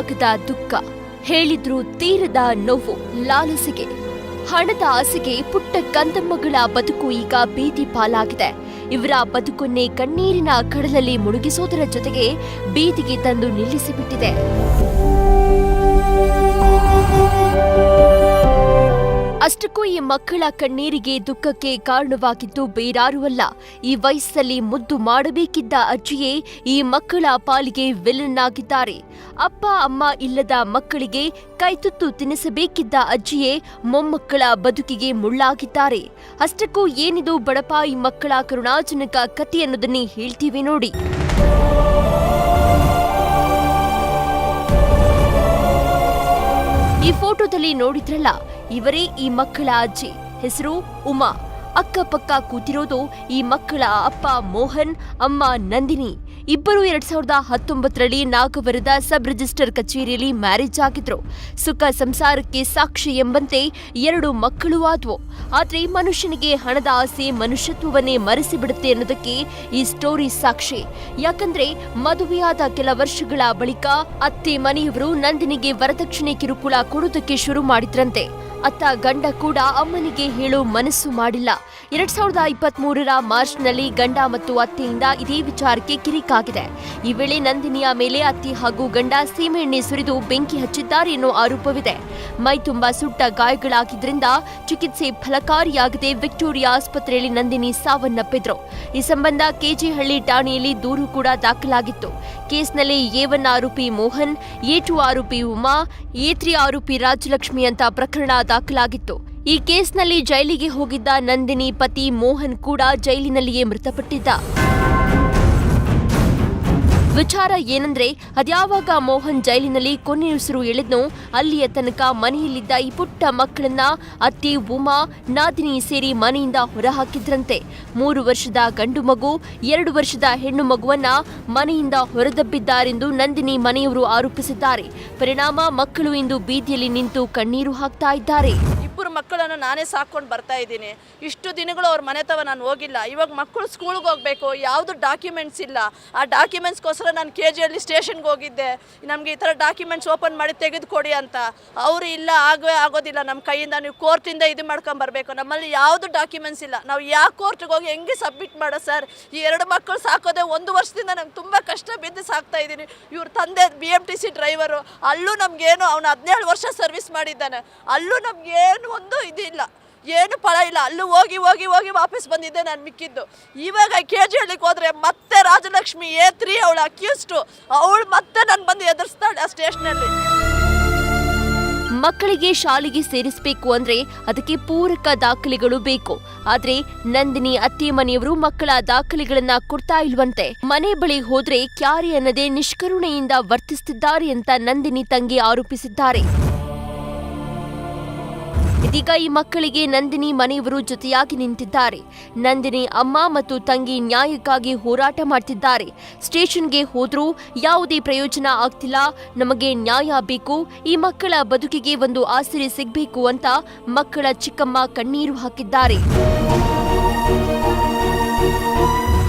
ಹೇಳಲಾಗದ ದುಃಖ. ಹೇಳಿದ್ರು ತೀರದ ನೋವು, ಲಾಲಸಿಗೆ. ಹಣದ ಆಸೆಗೆ ಪುಟ್ಟ ಕಂದಮ್ಮಗಳ ಬದುಕು ಈಗ ಬೀದಿ ಪಾಲಾಗಿದೆ. ಇವರ ಬದುಕನ್ನೇ ಕಣ್ಣೀರಿನ ಕಡಲಲ್ಲಿ ಮುಳುಗಿಸೋದರ ಜೊತೆಗೆ ಬೀದಿಗೆ ತಂದು ನಿಲ್ಲಿಸಿಬಿಟ್ಟಿದೆ. ಅಷ್ಟಕ್ಕೂ ಈ ಮಕ್ಕಳ ಕಣ್ಣೀರಿಗೆ ದುಃಖಕ್ಕೆ ಕಾರಣವಾಗಿದ್ದು ಬೇರಾರೂ ಅಲ್ಲ. ಈ ವಯಸ್ಸಲ್ಲಿ ಮುದ್ದು ಮಾಡಬೇಕಿದ್ದ ಅಜ್ಜಿಯೇ ಈ ಮಕ್ಕಳ ಪಾಲಿಗೆ ವಿಲನ್ ಆಗಿದ್ದಾರೆ. ಅಪ್ಪ, ಅಮ್ಮ ಇಲ್ಲದ ಮಕ್ಕಳಿಗೆ ಕೈತುತ್ತು ತಿನ್ನಿಸಬೇಕಿದ್ದ ಅಜ್ಜಿಯೇ ಮೊಮ್ಮಕ್ಕಳ ಬದುಕಿಗೆ ಮುಳ್ಳಾಗಿದ್ದಾರೆ. ಅಷ್ಟಕ್ಕೂ ಏನಿದು ಬಡಪಾಯಿ ಮಕ್ಕಳ ಕರುಣಾಜನಕ ಕಥೆ ಅನ್ನೋದನ್ನೇ ಹೇಳ್ತೀವಿ ನೋಡಿ. ಫೋಟೋದಲ್ಲಿ ನೋಡಿದ್ರಲ್ಲ, ಇವರೇ ಈ ಮಕ್ಕಳ ಅಜ್ಜಿ. ಹೆಸರು ಉಮಾ. ಅಕ್ಕಪಕ್ಕ ಕೂತಿರೋದು ಈ ಮಕ್ಕಳ ಅಪ್ಪ ಮೋಹನ್, ಅಮ್ಮ ನಂದಿನಿ. ಇಬ್ಬರು ಎರಡ್ ಸಾವಿರದ ಹತ್ತೊಂಬತ್ತರಲ್ಲಿ ನಾಗವರದ ಸಬ್ ರಿಜಿಸ್ಟರ್ ಕಚೇರಿಯಲ್ಲಿ ಮ್ಯಾರೇಜ್ ಆಗಿದ್ರು. ಸುಖ ಸಂಸಾರಕ್ಕೆ ಸಾಕ್ಷಿ ಎಂಬಂತೆ ಎರಡು ಮಕ್ಕಳು ಆದ್ವು. ಆದ್ರೆ ಮನುಷ್ಯನಿಗೆ ಹಣದ ಆಸೆ ಮನುಷ್ಯತ್ವವನ್ನೇ ಮರೆಸಿಬಿಡುತ್ತೆ ಅನ್ನೋದಕ್ಕೆ ಈ ಸ್ಟೋರಿ ಸಾಕ್ಷಿ. ಯಾಕಂದ್ರೆ ಮದುವೆಯಾದ ಕೆಲ ವರ್ಷಗಳ ಬಳಿಕ ಅತ್ತೆ ಮನೆಯವರು ನಂದಿನಿಗೆ ವರದಕ್ಷಿಣೆ ಕಿರುಕುಳ ಕೊಡೋದಕ್ಕೆ ಶುರು ಮಾಡಿದ್ರಂತೆ. ಅತ್ತ ಗಂಡ ಕೂಡ ಅಮ್ಮನಿಗೆ ಹೇಳೋ ಮನಸ್ಸು ಮಾಡಿಲ್ಲ. ಎರಡ್ ಸಾವಿರದ ಇಪ್ಪತ್ತ್ ಮೂರರ ಮಾರ್ಚ್ನಲ್ಲಿ ಗಂಡ ಮತ್ತು ಅತ್ತೆಯಿಂದ ಇದೇ ವಿಚಾರಕ್ಕೆ ಕಿರಿಕಾಗಿದೆ ಈ ವೇಳೆ ನಂದಿನಿಯ ಮೇಲೆ ಅತ್ತಿ ಹಾಗೂ ಗಂಡ ಸೀಮೆಎಣ್ಣೆ ಸುರಿದು ಬೆಂಕಿ ಹಚ್ಚಿದ್ದಾರೆ ಎನ್ನುವ ಆರೋಪವಿದೆ. ಮೈ ತುಂಬಾ ಸುಟ್ಟ ಗಾಯಗಳಾಗಿದ್ದರಿಂದ ಚಿಕಿತ್ಸೆ ಫಲಕಾರಿಯಾಗದೆ ವಿಕ್ಟೋರಿಯಾ ಆಸ್ಪತ್ರೆಯಲ್ಲಿ ನಂದಿನಿ ಸಾವನ್ನಪ್ಪಿದ್ರು. ಈ ಸಂಬಂಧ ಕೆಜಿಹಳ್ಳಿ ಠಾಣೆಯಲ್ಲಿ ದೂರು ಕೂಡ ದಾಖಲಾಗಿತ್ತು. ಕೇಸ್ನಲ್ಲಿ ಎ ಒನ್ ಆರೋಪಿ ಮೋಹನ್, ಎ ಟು ಆರೋಪಿ ಉಮಾ, ಎ ತ್ರೀ ಆರೋಪಿ ರಾಜಲಕ್ಷ್ಮಿ ಅಂತ ಪ್ರಕರಣ ದಾಖಲಾಗಿತ್ತು. ಈ ಕೇಸ್ನಲ್ಲಿ ಜೈಲಿಗೆ ಹೋಗಿದ್ದ ನಂದಿನಿ ಪತಿ ಮೋಹನ್ ಕೂಡ ಜೈಲಿನಲ್ಲಿಯೇ ಮೃತಪಟ್ಟಿದ್ದ. ವಿಚಾರ ಏನಂದ್ರೆ, ಅದ್ಯಾವಾಗ ಮೋಹನ್ ಜೈಲಿನಲ್ಲಿ ಕೊನೆಯುಸಿರು ಎಳೆದ್ನು ಅಲ್ಲಿಯ ತನಕ ಮನೆಯಲ್ಲಿದ್ದ ಈ ಪುಟ್ಟ ಮಕ್ಕಳನ್ನ ಅತ್ತೆ ಉಮಾ, ನಾದಿನಿ ಸೇರಿ ಮನೆಯಿಂದ ಹೊರಹಾಕಿದ್ರಂತೆ. ಮೂರು ವರ್ಷದ ಗಂಡು ಮಗು, ಎರಡು ವರ್ಷದ ಹೆಣ್ಣು ಮಗುವನ್ನ ಮನೆಯಿಂದ ಹೊರದಬ್ಬಿದ್ದಾರೆಂದು ನಂದಿನಿ ಮನೆಯವರು ಆರೋಪಿಸಿದ್ದಾರೆ. ಪರಿಣಾಮ ಮಕ್ಕಳು ಇಂದು ಬೀದಿಯಲ್ಲಿ ನಿಂತು ಕಣ್ಣೀರು ಹಾಕ್ತಾ ಇದ್ದಾರೆ. ಮಕ್ಕಳನ್ನು ನಾನೇ ಸಾಕ್ಕೊಂಡು ಬರ್ತಾ ಇದ್ದೀನಿ. ಇಷ್ಟು ದಿನಗಳು ಅವ್ರ ಮನೆ ತವ ನಾನು ಹೋಗಿಲ್ಲ. ಇವಾಗ ಮಕ್ಕಳು ಸ್ಕೂಲ್ಗೆ ಹೋಗಬೇಕು. ಯಾವುದು ಡಾಕ್ಯುಮೆಂಟ್ಸ್ ಇಲ್ಲ. ಆ ಡಾಕ್ಯುಮೆಂಟ್ಸ್ಗೋಸ್ಕರ ನಾನು ಕೆ ಜಿಯಲ್ಲಿ ಸ್ಟೇಷನ್ಗೆ ಹೋಗಿದ್ದೆ. ನಮಗೆ ಈ ಥರ ಡಾಕ್ಯುಮೆಂಟ್ಸ್ ಓಪನ್ ಮಾಡಿ ತೆಗೆದುಕೊಡಿ ಅಂತ. ಅವರು ಇಲ್ಲ, ಆಗೇ ಆಗೋದಿಲ್ಲ. ನಮ್ಮ ಕೈಯಿಂದ ನೀವು ಕೋರ್ಟಿಂದ ಇದು ಮಾಡ್ಕೊಂಬರ್ಬೇಕು ನಮ್ಮಲ್ಲಿ ಯಾವುದು ಡಾಕ್ಯುಮೆಂಟ್ಸ್ ಇಲ್ಲ. ನಾವು ಯಾವ ಕೋರ್ಟ್ಗೆ ಹೋಗಿ ಹೆಂಗೆ ಸಬ್ಮಿಟ್ ಮಾಡೋ ಸರ್ ಈ ಎರಡು ಮಕ್ಕಳು ಸಾಕೋದೇ ಒಂದು ವರ್ಷದಿಂದ ನಂಗೆ ತುಂಬ ಕಷ್ಟ ಬಿದ್ದು ಸಾಕ್ತಾ ಇದ್ದೀನಿ. ಇವ್ರ ತಂದೆ B M T C driver ಅಲ್ಲೂ ನಮಗೇನು ಅವನು ಹದಿನೇಳು ವರ್ಷ ಸರ್ವಿಸ್ ಮಾಡಿದ್ದಾನೆ. ಅಲ್ಲೂ ನಮಗೇನು ಒಂದು ಇದಿಲ್ಲ. ಏನು ಫಲ ಇಲ್ಲ. ಅಲ್ಲೂ ಹೋಗಿ ಹೋಗಿ ಹೋಗಿ ವಾಪಸ್ ಬಂದಿದ್ದೆ ನಾನು ಮಿಕ್ಕಿದ್ದು. ಇವಾಗ ಕೆ ಜಿ ಹಳ್ಳಿಗೆ ಹೋದ್ರೆ ಮತ್ತೆ ರಾಜಲಕ್ಷ್ಮಿ ಎ ತ್ರೀ ಅವಳು ಅಕ್ಯೂಸ್ಟು ಅವಳು ಮತ್ತೆ ನಾನು ಬಂದು ಎದುರಿಸ್ತಾಳೆ ಆ ಸ್ಟೇಷನಲ್ಲಿ. ಮಕ್ಕಳಿಗೆ ಶಾಲೆಗೆ ಸೇರಿಸಬೇಕು ಅಂದ್ರೆ ಅದಕ್ಕೆ ಪೂರಕ ದಾಖಲೆಗಳು ಬೇಕು. ಆದ್ರೆ ನಂದಿನಿ ಅತ್ತೆ ಮನೆಯವರು ಮಕ್ಕಳ ದಾಖಲೆಗಳನ್ನ ಕೊಡ್ತಾ ಇಲ್ವಂತೆ. ಮನೆ ಬಳಿ ಹೋದ್ರೆ ಕ್ಯಾರಿ ಅನ್ನದೇ ನಿಷ್ಕರುಣೆಯಿಂದ ವರ್ತಿಸುತ್ತಿದ್ದಾರೆ ಅಂತ ನಂದಿನಿ ತಂಗಿ ಆರೋಪಿಸಿದ್ದಾರೆ. ಇದೀಗ ಈ ಮಕ್ಕಳಿಗೆ ನಂದಿನಿ ಮನೆಯವರು ಜೊತೆಯಾಗಿ ನಿಂತಿದ್ದಾರೆ. ನಂದಿನಿ ಅಮ್ಮ ಮತ್ತು ತಂಗಿ ನ್ಯಾಯಕ್ಕಾಗಿ ಹೋರಾಟ ಮಾಡ್ತಿದ್ದಾರೆ. ಸ್ಟೇಷನ್ಗೆ ಹೋದರೂ ಯಾವುದೇ ಪ್ರಯೋಜನ ಆಗ್ತಿಲ್ಲ. ನಮಗೆ ನ್ಯಾಯ ಬೇಕು. ಈ ಮಕ್ಕಳ ಬದುಕಿಗೆ ಒಂದು ಆಸರೆ ಸಿಗಬೇಕು ಅಂತ ಮಕ್ಕಳ ಚಿಕ್ಕಮ್ಮ ಕಣ್ಣೀರು ಹಾಕಿದ್ದಾರೆ.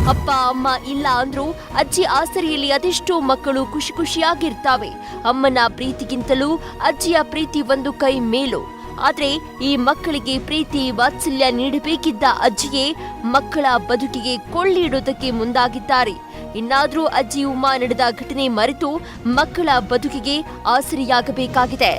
ಅಪ್ಪ, ಅಮ್ಮ ಇಲ್ಲ ಅಂದ್ರೂ ಅಜ್ಜಿ ಆಸರೆಯಲ್ಲಿ ಅದೆಷ್ಟೋ ಮಕ್ಕಳು ಖುಷಿ ಖುಷಿಯಾಗಿರ್ತಾವೆ. ಅಮ್ಮನ ಪ್ರೀತಿಗಿಂತಲೂ ಅಜ್ಜಿಯ ಪ್ರೀತಿ ಒಂದು ಕೈ ಮೇಲು. ಆದ್ರೆ ಈ ಮಕ್ಕಳಿಗೆ ಪ್ರೀತಿ, ವಾತ್ಸಲ್ಯ ನೀಡಬೇಕಿದ್ದ ಅಜ್ಜಿಯೇ ಮಕ್ಕಳ ಬದುಕಿಗೆ ಕೊಳ್ಳಿಡುವುದಕ್ಕೆ ಮುಂದಾಗಿದ್ದಾರೆ. ಇನ್ನಾದರೂ ಅಜ್ಜಿ ಉಮಾ ನಡೆದ ಘಟನೆ ಮರೆತು ಮಕ್ಕಳ ಬದುಕಿಗೆ ಆಸರೆಯಾಗಬೇಕಾಗಿದೆ.